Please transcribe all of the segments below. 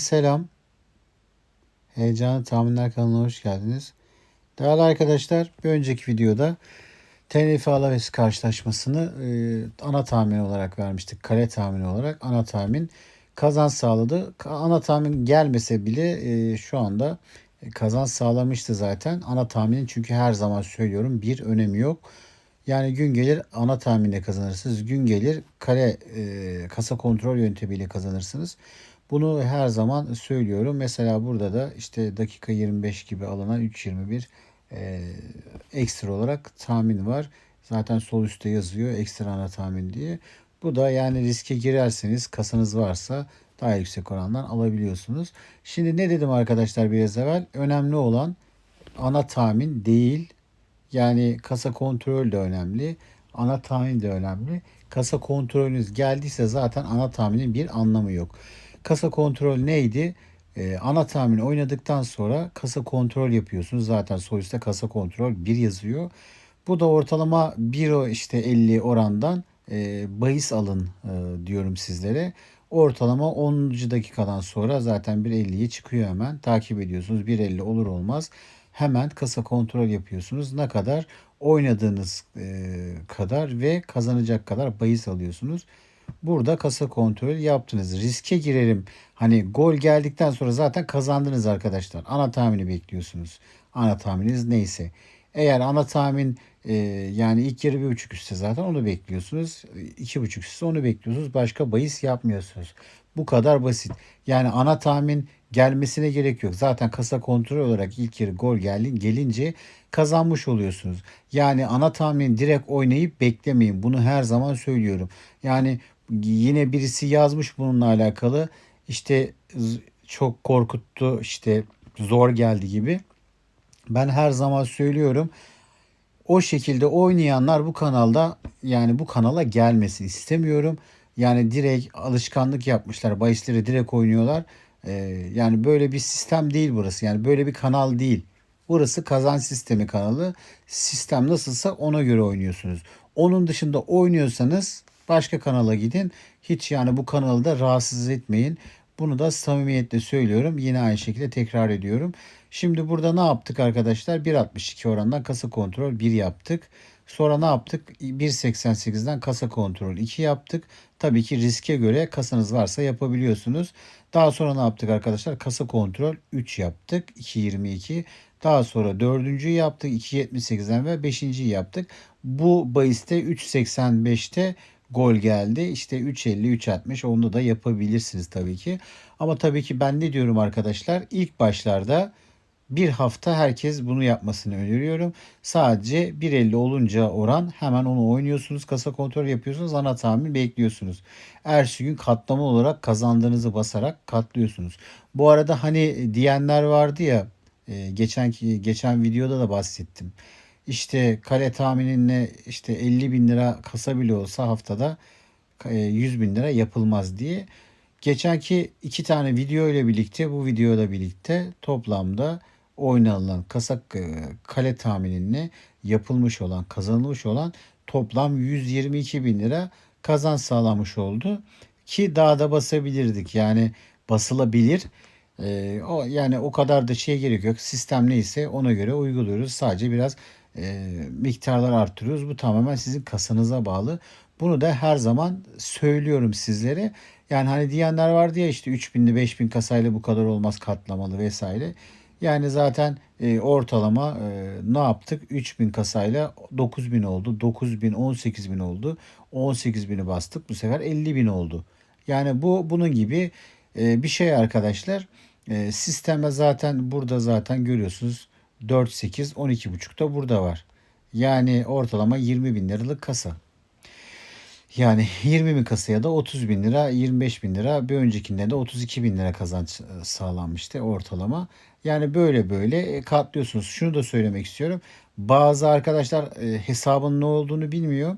selam. Heyecanlı Tahminler kanalına hoş geldiniz. Değerli arkadaşlar bir önceki videoda Tenerife Alaves karşılaşmasını e, ana tahmin olarak vermiştik. Kale tahmini olarak ana tahmin kazanç sağladı. Ana tahmin gelmese bile e, şu anda kazanç sağlamıştı zaten. Ana tahminin çünkü her zaman söylüyorum bir önemi yok. Yani gün gelir ana tahminle kazanırsınız. Gün gelir kale e, kasa kontrol yöntemiyle kazanırsınız. Bunu her zaman söylüyorum. Mesela burada da işte dakika 25 gibi alınan 3.21 e, ekstra olarak tahmin var. Zaten sol üstte yazıyor ekstra ana tahmin diye. Bu da yani riske girerseniz kasanız varsa daha yüksek orandan alabiliyorsunuz. Şimdi ne dedim arkadaşlar biraz evvel? Önemli olan ana tahmin değil. Yani kasa kontrol de önemli. Ana tahmin de önemli. Kasa kontrolünüz geldiyse zaten ana tahminin bir anlamı yok. Kasa kontrol neydi? Ee, ana tahmin oynadıktan sonra kasa kontrol yapıyorsunuz. Zaten sonuçta kasa kontrol 1 yazıyor. Bu da ortalama 1 işte 50 orandan e, bahis alın e, diyorum sizlere. Ortalama 10. dakikadan sonra zaten 1.50'ye çıkıyor hemen. Takip ediyorsunuz. 1.50 olur olmaz. Hemen kasa kontrol yapıyorsunuz. Ne kadar oynadığınız e, kadar ve kazanacak kadar bahis alıyorsunuz. Burada kasa kontrol yaptınız. Riske girelim. Hani gol geldikten sonra zaten kazandınız arkadaşlar. Ana tahmini bekliyorsunuz. Ana tahmininiz neyse. Eğer ana tahmin e, yani ilk yarı bir buçuk üstte zaten onu bekliyorsunuz. iki buçuk üstte onu bekliyorsunuz. Başka bahis yapmıyorsunuz. Bu kadar basit. Yani ana tahmin gelmesine gerek yok. Zaten kasa kontrol olarak ilk yarı gol gelin, gelince kazanmış oluyorsunuz. Yani ana tahmin direkt oynayıp beklemeyin. Bunu her zaman söylüyorum. Yani yine birisi yazmış bununla alakalı. İşte çok korkuttu işte zor geldi gibi. Ben her zaman söylüyorum. O şekilde oynayanlar bu kanalda yani bu kanala gelmesin istemiyorum. Yani direkt alışkanlık yapmışlar. Bahisleri direkt oynuyorlar. Ee, yani böyle bir sistem değil burası. Yani böyle bir kanal değil. Burası kazanç sistemi kanalı. Sistem nasılsa ona göre oynuyorsunuz. Onun dışında oynuyorsanız başka kanala gidin. Hiç yani bu kanalı da rahatsız etmeyin. Bunu da samimiyetle söylüyorum. Yine aynı şekilde tekrar ediyorum. Şimdi burada ne yaptık arkadaşlar? 1.62 orandan kasa kontrol 1 yaptık. Sonra ne yaptık? 1.88'den kasa kontrol 2 yaptık. Tabii ki riske göre kasanız varsa yapabiliyorsunuz. Daha sonra ne yaptık arkadaşlar? Kasa kontrol 3 yaptık. 2.22. Daha sonra dördüncüyü yaptık. 2.78'den ve beşinciyi yaptık. Bu bahiste 3.85'te gol geldi. İşte 3.50, 3.60 onu da yapabilirsiniz tabii ki. Ama tabii ki ben ne diyorum arkadaşlar? İlk başlarda bir hafta herkes bunu yapmasını öneriyorum. Sadece 1.50 olunca oran hemen onu oynuyorsunuz. Kasa kontrol yapıyorsunuz. Ana tahmin bekliyorsunuz. Ertesi gün katlama olarak kazandığınızı basarak katlıyorsunuz. Bu arada hani diyenler vardı ya e, geçen geçen videoda da bahsettim. İşte kale tahmininle işte 50 bin lira kasa bile olsa haftada 100 e, bin lira yapılmaz diye. Geçenki iki tane video ile birlikte bu videoda birlikte toplamda oynanılan kasa e, kale tahmininle yapılmış olan kazanılmış olan toplam 122 bin lira kazan sağlamış oldu. Ki daha da basabilirdik yani basılabilir. Ee, o yani o kadar da şey gerek yok. Sistem neyse ona göre uyguluyoruz. Sadece biraz e, miktarlar arttırıyoruz. Bu tamamen sizin kasanıza bağlı. Bunu da her zaman söylüyorum sizlere. Yani hani diyenler vardı ya işte 3000'li 5000 kasayla bu kadar olmaz katlamalı vesaire. Yani zaten e, ortalama e, ne yaptık? 3000 kasayla 9000 oldu. 9000 18000 oldu. 18000'i bastık. Bu sefer 50000 oldu. Yani bu bunun gibi e, bir şey arkadaşlar. E, sistemde zaten burada zaten görüyorsunuz 4 8 12,5 da burada var. Yani ortalama 20 bin liralık kasa. Yani 20 bin kasaya da 30 bin lira, 25 bin lira. Bir öncekinde de 32 bin lira kazanç e, sağlanmıştı ortalama. Yani böyle böyle e, katlıyorsunuz. Şunu da söylemek istiyorum. Bazı arkadaşlar e, hesabın ne olduğunu bilmiyor.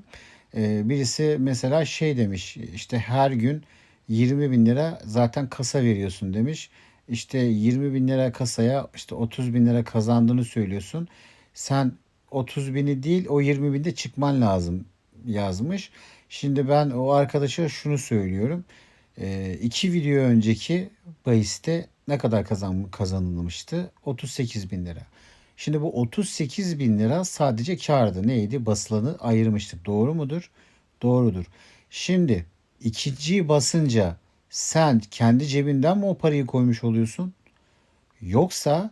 Birisi mesela şey demiş işte her gün 20 bin lira zaten kasa veriyorsun demiş. İşte 20 bin lira kasaya işte 30 bin lira kazandığını söylüyorsun. Sen 30 bini değil o 20 binde çıkman lazım yazmış. Şimdi ben o arkadaşa şunu söylüyorum. e, iki video önceki bahiste ne kadar kazan, kazanılmıştı? 38 bin lira. Şimdi bu 38 bin lira sadece kardı. Neydi? Basılanı ayırmıştık. Doğru mudur? Doğrudur. Şimdi ikinciyi basınca sen kendi cebinden mi o parayı koymuş oluyorsun? Yoksa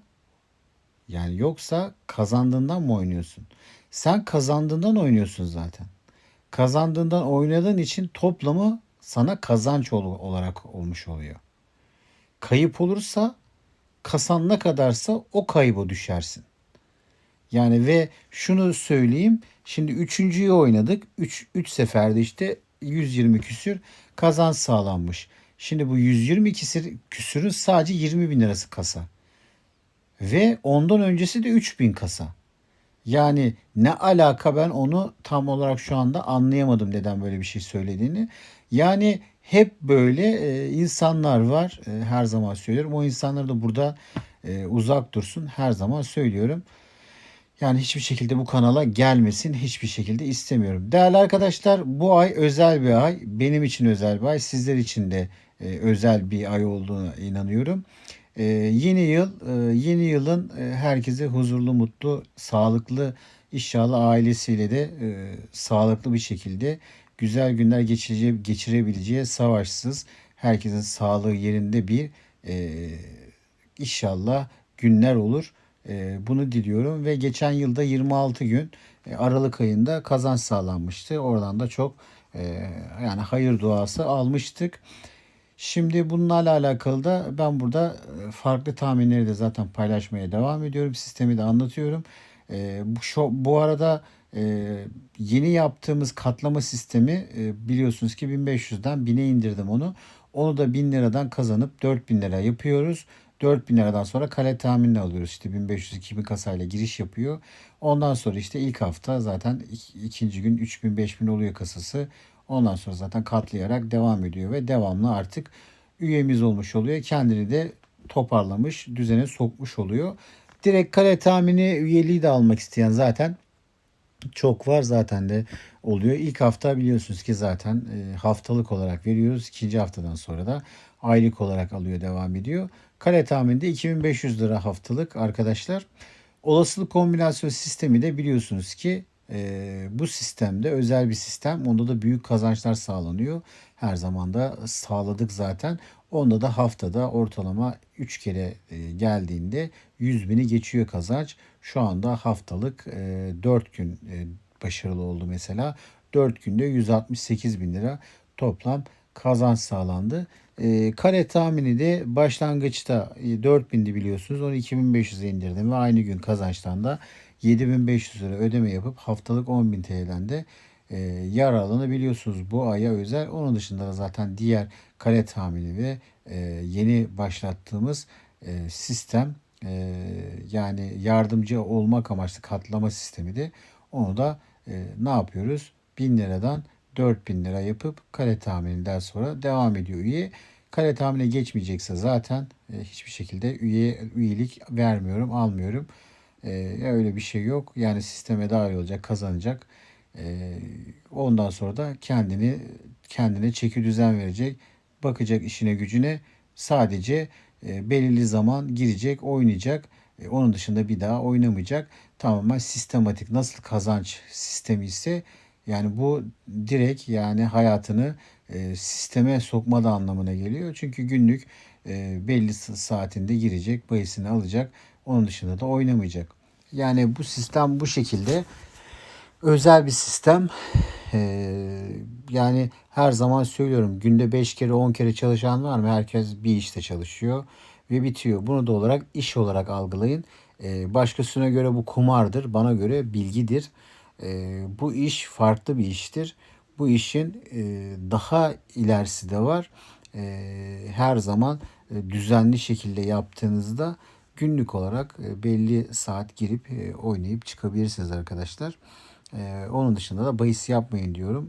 yani yoksa kazandığından mı oynuyorsun? Sen kazandığından oynuyorsun zaten. Kazandığından oynadığın için toplamı sana kazanç ol- olarak olmuş oluyor. Kayıp olursa kasan ne kadarsa o kaybı düşersin. Yani ve şunu söyleyeyim. Şimdi üçüncüyü oynadık. 3 3 seferde işte 120 küsür kazanç sağlanmış. Şimdi bu 120 küsür, küsürün sadece 20 bin lirası kasa. Ve ondan öncesi de 3000 kasa. Yani ne alaka ben onu tam olarak şu anda anlayamadım neden böyle bir şey söylediğini. Yani hep böyle e, insanlar var. E, her zaman söylüyorum. O insanlar da burada e, uzak dursun. Her zaman söylüyorum. Yani hiçbir şekilde bu kanala gelmesin. Hiçbir şekilde istemiyorum. Değerli arkadaşlar bu ay özel bir ay. Benim için özel bir ay. Sizler için de e, özel bir ay olduğuna inanıyorum. E, yeni yıl, e, yeni yılın herkese huzurlu, mutlu, sağlıklı, inşallah ailesiyle de sağlıklı bir şekilde güzel günler geçirece, geçirebileceği savaşsız, herkesin sağlığı yerinde bir inşallah günler olur. Bunu diliyorum ve geçen yılda 26 gün Aralık ayında kazanç sağlanmıştı. Oradan da çok yani hayır duası almıştık. Şimdi bunlarla alakalı da ben burada e, farklı tahminleri de zaten paylaşmaya devam ediyorum. Sistemi de anlatıyorum. E, bu, şu, bu arada e, yeni yaptığımız katlama sistemi e, biliyorsunuz ki 1500'den 1000'e indirdim onu. Onu da 1000 liradan kazanıp 4000 lira yapıyoruz. 4000 liradan sonra kale tahminini alıyoruz. İşte 1500-2000 kasayla giriş yapıyor. Ondan sonra işte ilk hafta zaten ik- ikinci gün 3000-5000 oluyor kasası. Ondan sonra zaten katlayarak devam ediyor ve devamlı artık üyemiz olmuş oluyor. Kendini de toparlamış, düzene sokmuş oluyor. Direkt kale tahmini üyeliği de almak isteyen zaten çok var zaten de oluyor. İlk hafta biliyorsunuz ki zaten e, haftalık olarak veriyoruz. İkinci haftadan sonra da aylık olarak alıyor devam ediyor. Kare tahminde 2500 lira haftalık arkadaşlar. Olasılık kombinasyon sistemi de biliyorsunuz ki e, bu sistemde özel bir sistem. Onda da büyük kazançlar sağlanıyor. Her zaman da sağladık zaten. Onda da haftada ortalama 3 kere e, geldiğinde 100 bini geçiyor kazanç. Şu anda haftalık e, 4 gün e, başarılı oldu mesela. 4 günde 168 bin lira toplam kazanç sağlandı. E, kare tahmini de başlangıçta e, 4000'di biliyorsunuz. Onu 2500'e indirdim ve aynı gün kazançtan da 7500 lira ödeme yapıp haftalık 10.000 TL'den de e, yararlanabiliyorsunuz bu aya özel. Onun dışında da zaten diğer kare tahmini ve e, yeni başlattığımız e, sistem e, yani yardımcı olmak amaçlı katlama sistemi de onu da e, ne yapıyoruz? 1000 liradan 4000 lira yapıp kare tahmininden sonra devam ediyor üye. Kare tahmine geçmeyecekse zaten e, hiçbir şekilde üye üyelik vermiyorum, almıyorum. E, öyle bir şey yok. Yani sisteme dahil olacak, kazanacak. E, ondan sonra da kendini kendine çeki düzen verecek. Bakacak işine gücüne. Sadece e, belirli zaman girecek, oynayacak. E, onun dışında bir daha oynamayacak. Tamamen sistematik. Nasıl kazanç sistemi ise yani bu direkt yani hayatını e, sisteme sokma da anlamına geliyor. Çünkü günlük e, belli sa- saatinde girecek, bahisini alacak. Onun dışında da oynamayacak. Yani bu sistem bu şekilde özel bir sistem. Ee, yani her zaman söylüyorum günde 5 kere 10 kere çalışan var mı? Herkes bir işte çalışıyor ve bitiyor. Bunu da olarak iş olarak algılayın. Ee, başkasına göre bu kumardır, bana göre bilgidir. Ee, bu iş farklı bir iştir. Bu işin e, daha ilerisi de var. Ee, her zaman e, düzenli şekilde yaptığınızda günlük olarak e, belli saat girip e, oynayıp çıkabilirsiniz arkadaşlar. Ee, onun dışında da bahis yapmayın diyorum.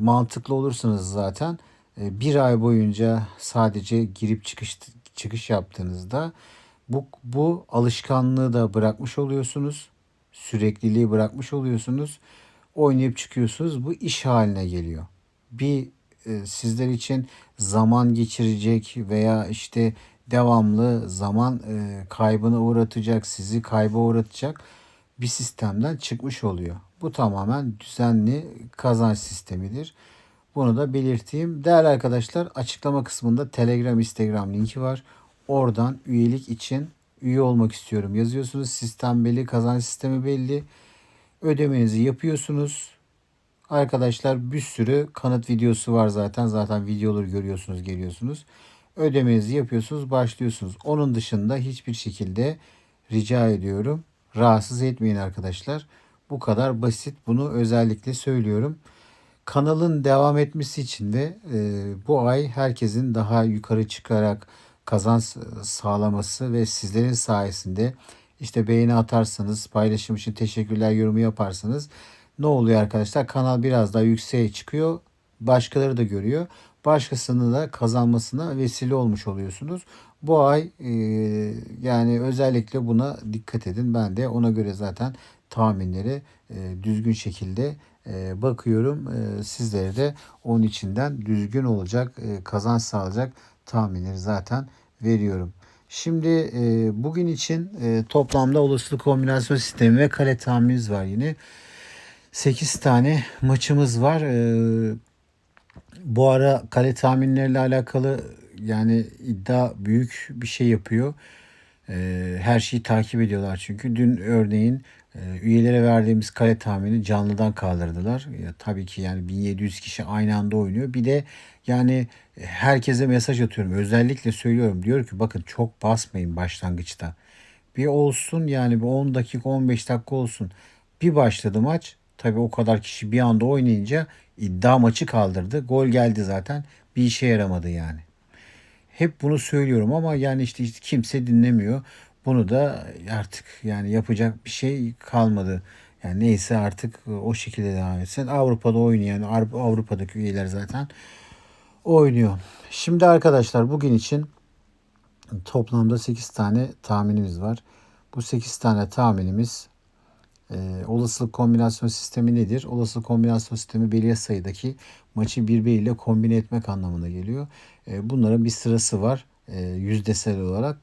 Mantıklı olursanız zaten e, bir ay boyunca sadece girip çıkış çıkış yaptığınızda bu bu alışkanlığı da bırakmış oluyorsunuz. Sürekliliği bırakmış oluyorsunuz. Oynayıp çıkıyorsunuz. Bu iş haline geliyor. Bir e, sizler için zaman geçirecek veya işte devamlı zaman e, kaybına uğratacak, sizi kayba uğratacak bir sistemden çıkmış oluyor. Bu tamamen düzenli kazanç sistemidir. Bunu da belirteyim. Değerli arkadaşlar açıklama kısmında Telegram, Instagram linki var. Oradan üyelik için üye olmak istiyorum yazıyorsunuz. Sistem belli, kazanç sistemi belli. Ödemenizi yapıyorsunuz. Arkadaşlar bir sürü kanıt videosu var zaten. Zaten videoları görüyorsunuz, geliyorsunuz. Ödemenizi yapıyorsunuz, başlıyorsunuz. Onun dışında hiçbir şekilde rica ediyorum rahatsız etmeyin arkadaşlar. Bu kadar basit. Bunu özellikle söylüyorum. Kanalın devam etmesi için de e, bu ay herkesin daha yukarı çıkarak kazanç sağlaması ve sizlerin sayesinde işte beğeni atarsanız, paylaşım için teşekkürler yorumu yaparsanız ne oluyor arkadaşlar? Kanal biraz daha yükseğe çıkıyor. Başkaları da görüyor. Başkasının da kazanmasına vesile olmuş oluyorsunuz. Bu ay e, yani özellikle buna dikkat edin. Ben de ona göre zaten tahminleri e, düzgün şekilde e, bakıyorum. E, sizlere de onun içinden düzgün olacak, e, kazanç sağlayacak tahminleri zaten veriyorum. Şimdi e, bugün için e, toplamda olasılık kombinasyon sistemi ve kale tahminimiz var yine. 8 tane maçımız var. E, bu ara kale tahminleriyle alakalı yani iddia büyük bir şey yapıyor. E, her şeyi takip ediyorlar çünkü. Dün örneğin e, üyelere verdiğimiz kale tahmini canlıdan kaldırdılar. Ya, tabii ki yani 1700 kişi aynı anda oynuyor. Bir de yani herkese mesaj atıyorum. Özellikle söylüyorum. Diyor ki bakın çok basmayın başlangıçta. Bir olsun yani bir 10 dakika 15 dakika olsun. Bir başladı maç. Tabii o kadar kişi bir anda oynayınca iddia maçı kaldırdı. Gol geldi zaten. Bir işe yaramadı yani. Hep bunu söylüyorum ama yani işte, kimse dinlemiyor. Bunu da artık yani yapacak bir şey kalmadı. Yani neyse artık o şekilde devam etsin. Avrupa'da oynayan Avrupa'daki üyeler zaten oynuyor. Şimdi arkadaşlar bugün için toplamda 8 tane tahminimiz var. Bu 8 tane tahminimiz e, olasılık kombinasyon sistemi nedir? Olasılık kombinasyon sistemi belirli sayıdaki maçı birbiriyle kombine etmek anlamına geliyor. E, bunların bir sırası var e, yüzdesel olarak.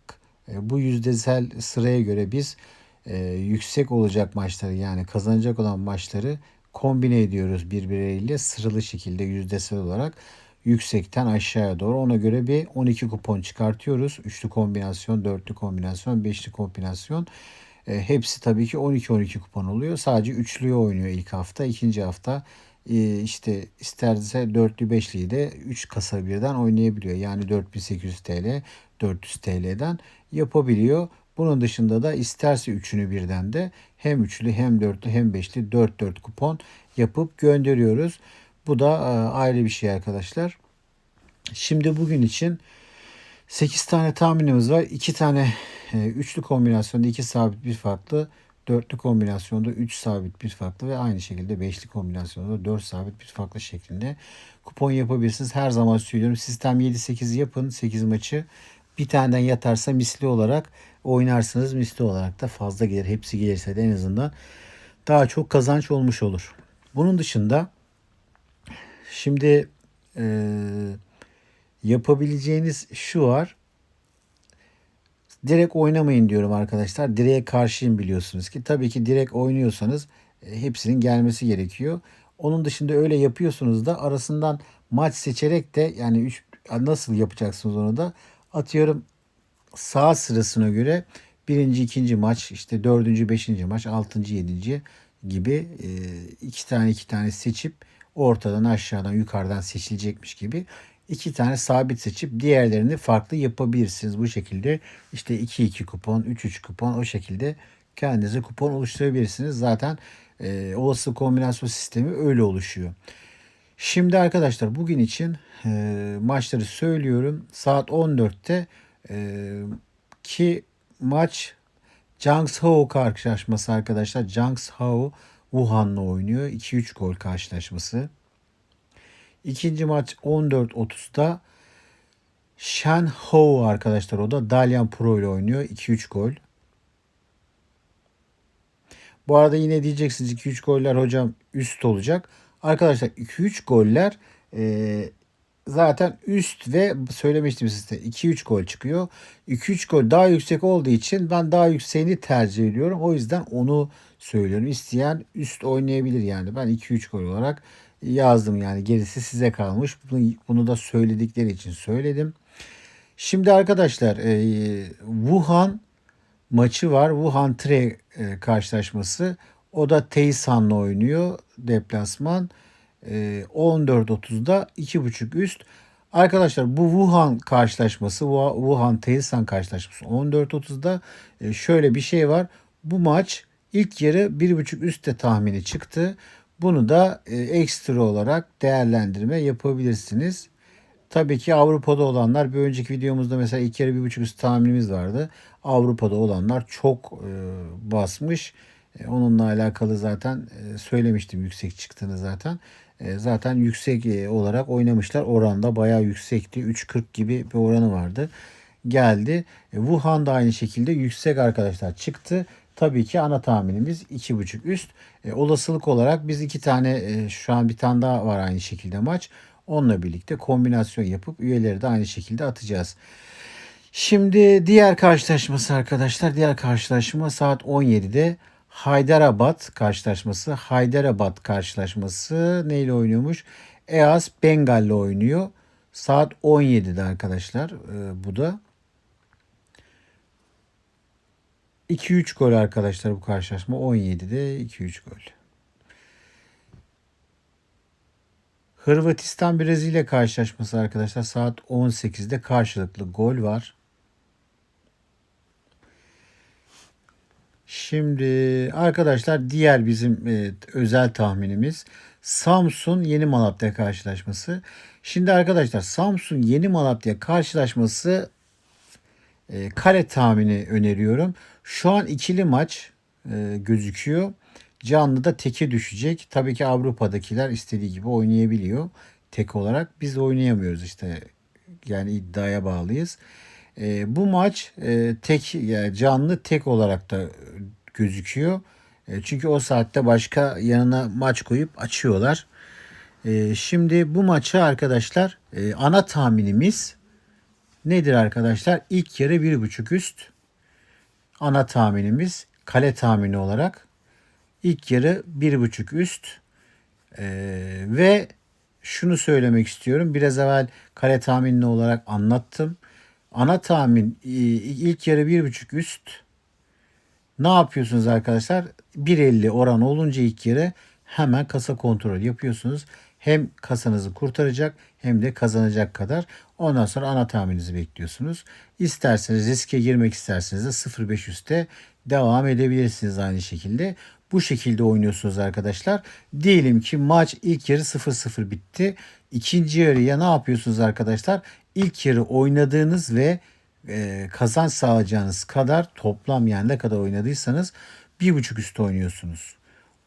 E, bu yüzdesel sıraya göre biz e, yüksek olacak maçları yani kazanacak olan maçları kombine ediyoruz birbirleriyle sıralı şekilde yüzdesel olarak yüksekten aşağıya doğru. Ona göre bir 12 kupon çıkartıyoruz. Üçlü kombinasyon, dörtlü kombinasyon, beşli kombinasyon. E, hepsi tabii ki 12-12 kupon oluyor. Sadece üçlüyü oynuyor ilk hafta. ikinci hafta e, işte isterse dörtlü beşliyi de 3 kasa birden oynayabiliyor. Yani 4800 TL, 400 TL'den yapabiliyor. Bunun dışında da isterse üçünü birden de hem üçlü hem dörtlü hem beşli 4-4 kupon yapıp gönderiyoruz. Bu da e, ayrı bir şey arkadaşlar. Şimdi bugün için 8 tane tahminimiz var. 2 tane e, üçlü kombinasyonda 2 sabit bir farklı. Dörtlü kombinasyonda 3 sabit bir farklı ve aynı şekilde beşli kombinasyonda 4 sabit bir farklı şeklinde kupon yapabilirsiniz. Her zaman söylüyorum sistem 7-8 yapın 8 maçı. Bir taneden yatarsa misli olarak oynarsınız. Misli olarak da fazla gelir. Hepsi gelirse de en azından daha çok kazanç olmuş olur. Bunun dışında Şimdi e, yapabileceğiniz şu var. Direkt oynamayın diyorum arkadaşlar. Direğe karşıyım biliyorsunuz ki. Tabii ki direkt oynuyorsanız e, hepsinin gelmesi gerekiyor. Onun dışında öyle yapıyorsunuz da arasından maç seçerek de yani üç, nasıl yapacaksınız onu da atıyorum sağ sırasına göre birinci, ikinci maç, işte dördüncü, beşinci maç, altıncı, yedinci gibi e, iki tane iki tane seçip ortadan aşağıdan yukarıdan seçilecekmiş gibi iki tane sabit seçip diğerlerini farklı yapabilirsiniz. Bu şekilde işte 2-2 kupon, 3-3 kupon o şekilde kendinize kupon oluşturabilirsiniz. Zaten e, olası kombinasyon sistemi öyle oluşuyor. Şimdi arkadaşlar bugün için e, maçları söylüyorum. Saat 14'te e, ki maç Jiangsu karşılaşması arkadaşlar. Jiangsu Wuhan'la oynuyor. 2-3 gol karşılaşması. İkinci maç 14.30'da Shanhou arkadaşlar o da Dalian Pro ile oynuyor. 2-3 gol. Bu arada yine diyeceksiniz 2-3 goller hocam üst olacak. Arkadaşlar 2-3 goller e, zaten üst ve söylemiştim size 2-3 gol çıkıyor. 2-3 gol daha yüksek olduğu için ben daha yükseğini tercih ediyorum. O yüzden onu söylüyorum. İsteyen üst oynayabilir yani. Ben 2-3 gol olarak yazdım yani gerisi size kalmış. Bunu, bunu da söyledikleri için söyledim. Şimdi arkadaşlar e, Wuhan maçı var. Wuhan Tre e, karşılaşması. O da Teysan'la oynuyor deplasman. E, 14.30'da 2.5 üst. Arkadaşlar bu Wuhan karşılaşması, Wuhan Teysan karşılaşması 14.30'da e, şöyle bir şey var. Bu maç ilk yarı 1.5 üstte tahmini çıktı. Bunu da e, ekstra olarak değerlendirme yapabilirsiniz. Tabii ki Avrupa'da olanlar bir önceki videomuzda mesela iki yarı bir buçuk üst tahminimiz vardı. Avrupa'da olanlar çok e, basmış. E, onunla alakalı zaten söylemiştim yüksek çıktığını zaten. Zaten yüksek olarak oynamışlar. Oranda bayağı yüksekti. 3.40 gibi bir oranı vardı. Geldi. E, Wuhan da aynı şekilde yüksek arkadaşlar çıktı. Tabii ki ana tahminimiz 2.5 üst. E, olasılık olarak biz iki tane e, şu an bir tane daha var aynı şekilde maç. Onunla birlikte kombinasyon yapıp üyeleri de aynı şekilde atacağız. Şimdi diğer karşılaşması arkadaşlar. Diğer karşılaşma saat 17'de Hyderabad karşılaşması. Hyderabad karşılaşması neyle oynuyormuş? EAS Bengal'le oynuyor. Saat 17'de arkadaşlar e, bu da. 2-3 gol arkadaşlar bu karşılaşma. 17'de 2-3 gol. Hırvatistan Brezilya karşılaşması arkadaşlar saat 18'de karşılıklı gol var. Şimdi arkadaşlar diğer bizim e, özel tahminimiz Samsun Yeni Malatya karşılaşması. Şimdi arkadaşlar Samsun Yeni Malatya karşılaşması e, kare tahmini öneriyorum. Şu an ikili maç e, gözüküyor. Canlı da teke düşecek. Tabii ki Avrupa'dakiler istediği gibi oynayabiliyor tek olarak. Biz oynayamıyoruz işte. Yani iddiaya bağlıyız. E, bu maç e, tek yani canlı tek olarak da gözüküyor. E, çünkü o saatte başka yanına maç koyup açıyorlar. E, şimdi bu maçı arkadaşlar e, ana tahminimiz nedir arkadaşlar? İlk yarı bir buçuk üst. Ana tahminimiz kale tahmini olarak İlk yarı bir buçuk üst ee, ve şunu söylemek istiyorum. Biraz evvel kare tahminli olarak anlattım. Ana tahmin ilk yarı bir buçuk üst. Ne yapıyorsunuz arkadaşlar? 1.50 oran olunca ilk yarı hemen kasa kontrol yapıyorsunuz. Hem kasanızı kurtaracak hem de kazanacak kadar. Ondan sonra ana tahmininizi bekliyorsunuz. İsterseniz riske girmek isterseniz de 0.500'te devam edebilirsiniz aynı şekilde. Bu şekilde oynuyorsunuz arkadaşlar. Diyelim ki maç ilk yarı 0-0 bitti. İkinci yarıya ne yapıyorsunuz arkadaşlar? İlk yarı oynadığınız ve e, kazanç sağlayacağınız kadar toplam yani ne kadar oynadıysanız bir buçuk üstü oynuyorsunuz.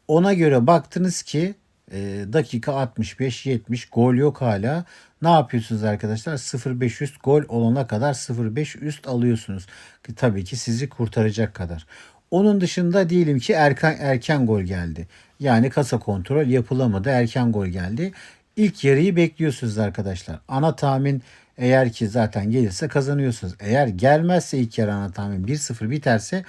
Ona göre baktınız ki e, dakika 65-70 gol yok hala. Ne yapıyorsunuz arkadaşlar? 0.5 üst gol olana kadar 0.5 üst alıyorsunuz. Tabii ki sizi kurtaracak kadar. Onun dışında diyelim ki erken erken gol geldi. Yani kasa kontrol yapılamadı. Erken gol geldi. İlk yarıyı bekliyorsunuz arkadaşlar. Ana tahmin eğer ki zaten gelirse kazanıyorsunuz. Eğer gelmezse ilk yarı ana tahmin 1-0 biterse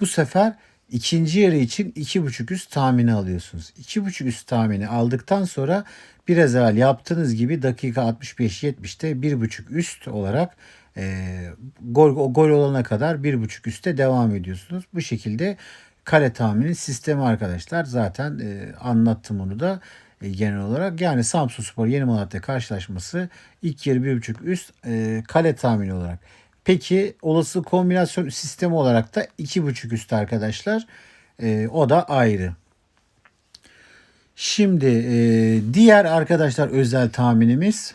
bu sefer ikinci yarı için 2.5 üst tahmini alıyorsunuz. 2.5 üst tahmini aldıktan sonra biraz evvel yaptığınız gibi dakika 65-70'te 1.5 üst olarak e, gol, gol olana kadar bir buçuk üste devam ediyorsunuz. Bu şekilde kale tahmini sistemi arkadaşlar. Zaten e, anlattım onu da e, genel olarak. Yani Samsun Spor Yeni Malatya karşılaşması ilk yarı bir buçuk üst e, kale tahmini olarak. Peki olası kombinasyon sistemi olarak da iki buçuk üst arkadaşlar. E, o da ayrı. Şimdi e, diğer arkadaşlar özel tahminimiz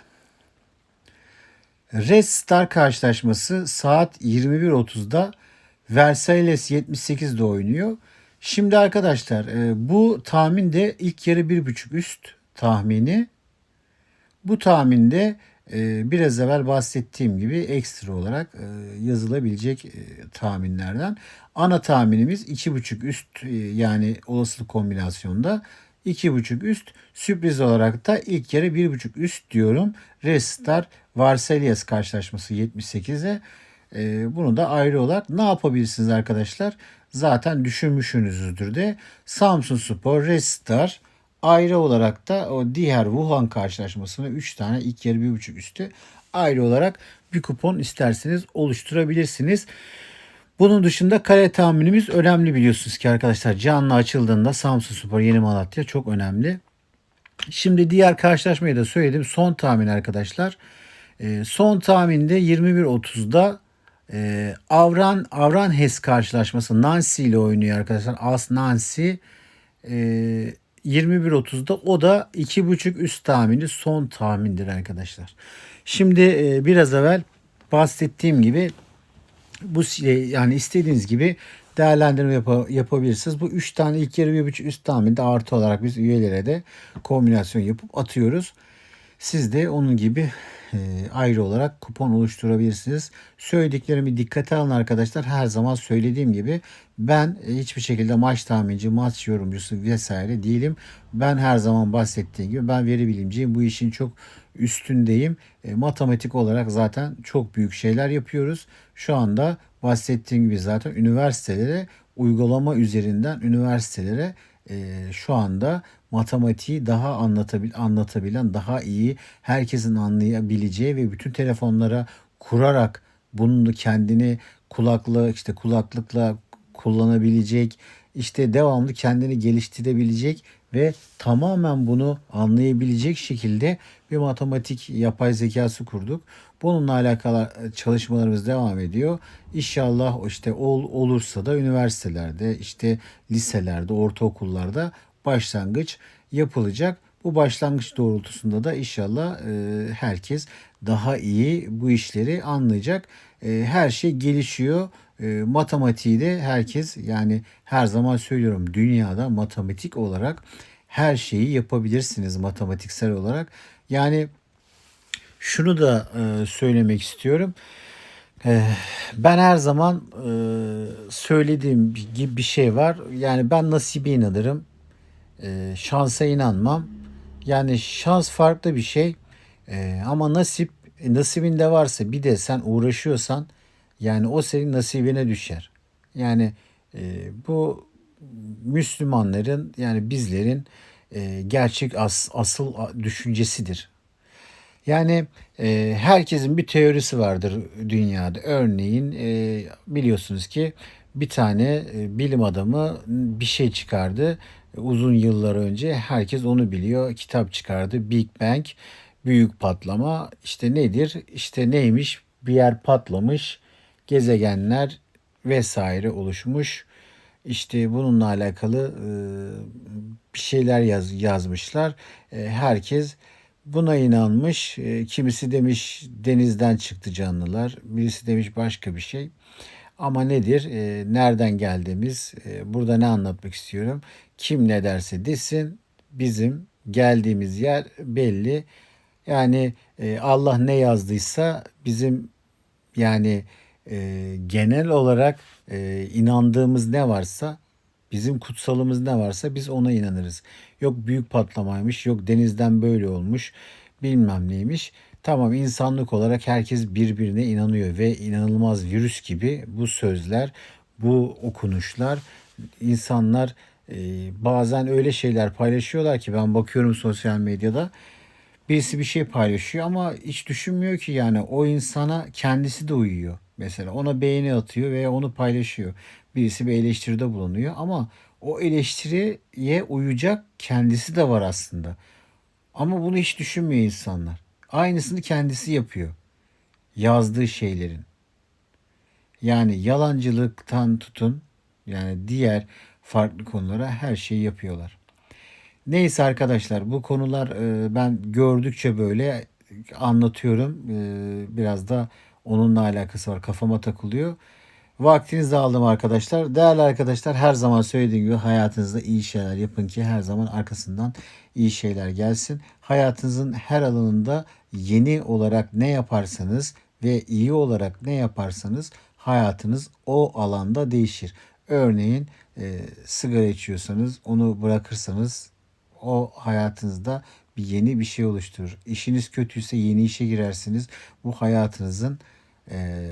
Red Star karşılaşması saat 21.30'da Versailles 78'de oynuyor. Şimdi arkadaşlar e, bu tahmin de ilk yarı 1.5 üst tahmini. Bu tahminde biraz evvel bahsettiğim gibi ekstra olarak e, yazılabilecek tahminlerden. Ana tahminimiz 2.5 üst yani olasılık kombinasyonda 2,5 üst. Sürpriz olarak da ilk yarı 1,5 üst diyorum. Restar Varselias karşılaşması 78'e. Ee, bunu da ayrı olarak ne yapabilirsiniz arkadaşlar? Zaten düşünmüşsünüzdür de Samsun Spor, Restar ayrı olarak da o diğer Wuhan karşılaşmasına 3 tane ilk yarı 1,5 üstü ayrı olarak bir kupon isterseniz oluşturabilirsiniz. Bunun dışında kare tahminimiz önemli biliyorsunuz ki arkadaşlar. Canlı açıldığında Samsun Spor Yeni Malatya çok önemli. Şimdi diğer karşılaşmayı da söyledim. Son tahmin arkadaşlar. E, son tahminde 21.30'da e, Avran Avran Hes karşılaşması Nancy ile oynuyor arkadaşlar. As Nancy e, 21.30'da o da 2.5 üst tahmini son tahmindir arkadaşlar. Şimdi e, biraz evvel bahsettiğim gibi bu yani istediğiniz gibi değerlendirme yap- yapabilirsiniz. Bu 3 tane ilk yarı bir buçuk üst tahminde artı olarak biz üyelere de kombinasyon yapıp atıyoruz. Siz de onun gibi e, ayrı olarak kupon oluşturabilirsiniz. Söylediklerimi dikkate alın arkadaşlar. Her zaman söylediğim gibi ben e, hiçbir şekilde maç tahminci, maç yorumcusu vesaire değilim. Ben her zaman bahsettiğim gibi ben veri bilimciyim. Bu işin çok üstündeyim. E, matematik olarak zaten çok büyük şeyler yapıyoruz. Şu anda bahsettiğim gibi zaten üniversitelere uygulama üzerinden üniversitelere e, şu anda matematiği daha anlatabil anlatabilen, daha iyi herkesin anlayabileceği ve bütün telefonlara kurarak bunu kendini kulaklı işte kulaklıkla kullanabilecek, işte devamlı kendini geliştirebilecek ve tamamen bunu anlayabilecek şekilde bir matematik yapay zekası kurduk. Bununla alakalı çalışmalarımız devam ediyor. İnşallah işte ol, olursa da üniversitelerde, işte liselerde, ortaokullarda başlangıç yapılacak. Bu başlangıç doğrultusunda da inşallah e, herkes daha iyi bu işleri anlayacak. E, her şey gelişiyor. E, matematiği de herkes yani her zaman söylüyorum dünyada matematik olarak her şeyi yapabilirsiniz matematiksel olarak. Yani şunu da e, söylemek istiyorum. E, ben her zaman e, söylediğim gibi bir şey var. Yani ben nasibe inanırım. E, şansa inanmam. Yani şans farklı bir şey. E, ama nasip nasibinde varsa bir de sen uğraşıyorsan yani o senin nasibine düşer. Yani e, bu Müslümanların yani bizlerin e, gerçek as, asıl düşüncesidir. Yani e, herkesin bir teorisi vardır dünyada. Örneğin e, biliyorsunuz ki bir tane e, bilim adamı bir şey çıkardı. Uzun yıllar önce herkes onu biliyor. Kitap çıkardı. Big Bang, büyük patlama. İşte nedir? İşte neymiş? Bir yer patlamış. Gezegenler vesaire oluşmuş. İşte bununla alakalı e, bir şeyler yaz, yazmışlar. E, herkes buna inanmış. Kimisi demiş denizden çıktı canlılar. Birisi demiş başka bir şey. Ama nedir? E, nereden geldiğimiz? E, burada ne anlatmak istiyorum? Kim ne derse desin bizim geldiğimiz yer belli. Yani e, Allah ne yazdıysa bizim yani e, genel olarak e, inandığımız ne varsa bizim kutsalımız ne varsa biz ona inanırız. Yok büyük patlamaymış, yok denizden böyle olmuş, bilmem neymiş. Tamam insanlık olarak herkes birbirine inanıyor ve inanılmaz virüs gibi bu sözler, bu okunuşlar insanlar e, bazen öyle şeyler paylaşıyorlar ki ben bakıyorum sosyal medyada birisi bir şey paylaşıyor ama hiç düşünmüyor ki yani o insana kendisi de uyuyor. Mesela ona beğeni atıyor veya onu paylaşıyor. Birisi bir eleştiride bulunuyor ama o eleştiriye uyacak kendisi de var aslında. Ama bunu hiç düşünmüyor insanlar. Aynısını kendisi yapıyor. Yazdığı şeylerin. Yani yalancılıktan tutun yani diğer farklı konulara her şeyi yapıyorlar. Neyse arkadaşlar bu konular e, ben gördükçe böyle anlatıyorum. E, biraz da onunla alakası var. Kafama takılıyor. Vaktinizi aldım arkadaşlar. Değerli arkadaşlar her zaman söylediğim gibi hayatınızda iyi şeyler yapın ki her zaman arkasından iyi şeyler gelsin. Hayatınızın her alanında yeni olarak ne yaparsanız ve iyi olarak ne yaparsanız hayatınız o alanda değişir. Örneğin e, sigara içiyorsanız onu bırakırsanız O hayatınızda bir yeni bir şey oluşturur. İşiniz kötüyse yeni işe girersiniz. Bu hayatınızın e,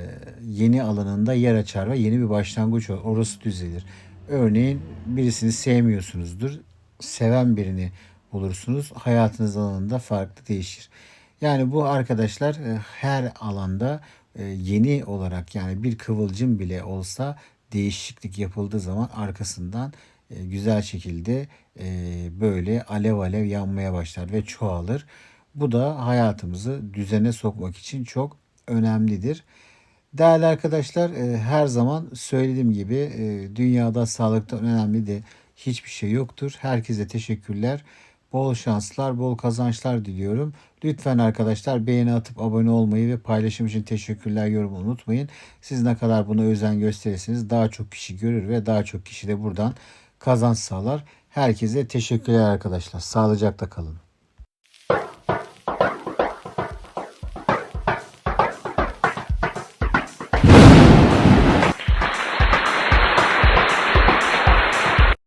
yeni alanında yer açar ve yeni bir başlangıç olur. Orası düzelir. Örneğin birisini sevmiyorsunuzdur. Seven birini bulursunuz. Hayatınız alanında farklı değişir. Yani bu arkadaşlar e, her alanda e, yeni olarak yani bir kıvılcım bile olsa değişiklik yapıldığı zaman arkasından e, güzel şekilde böyle alev alev yanmaya başlar ve çoğalır. Bu da hayatımızı düzene sokmak için çok önemlidir. Değerli arkadaşlar e, her zaman söylediğim gibi e, dünyada sağlıktan önemli de hiçbir şey yoktur. Herkese teşekkürler. Bol şanslar, bol kazançlar diliyorum. Lütfen arkadaşlar beğeni atıp abone olmayı ve paylaşım için teşekkürler yorumu unutmayın. Siz ne kadar buna özen gösterirseniz daha çok kişi görür ve daha çok kişi de buradan kazanç sağlar. Herkese teşekkürler arkadaşlar. Sağlıcakla kalın.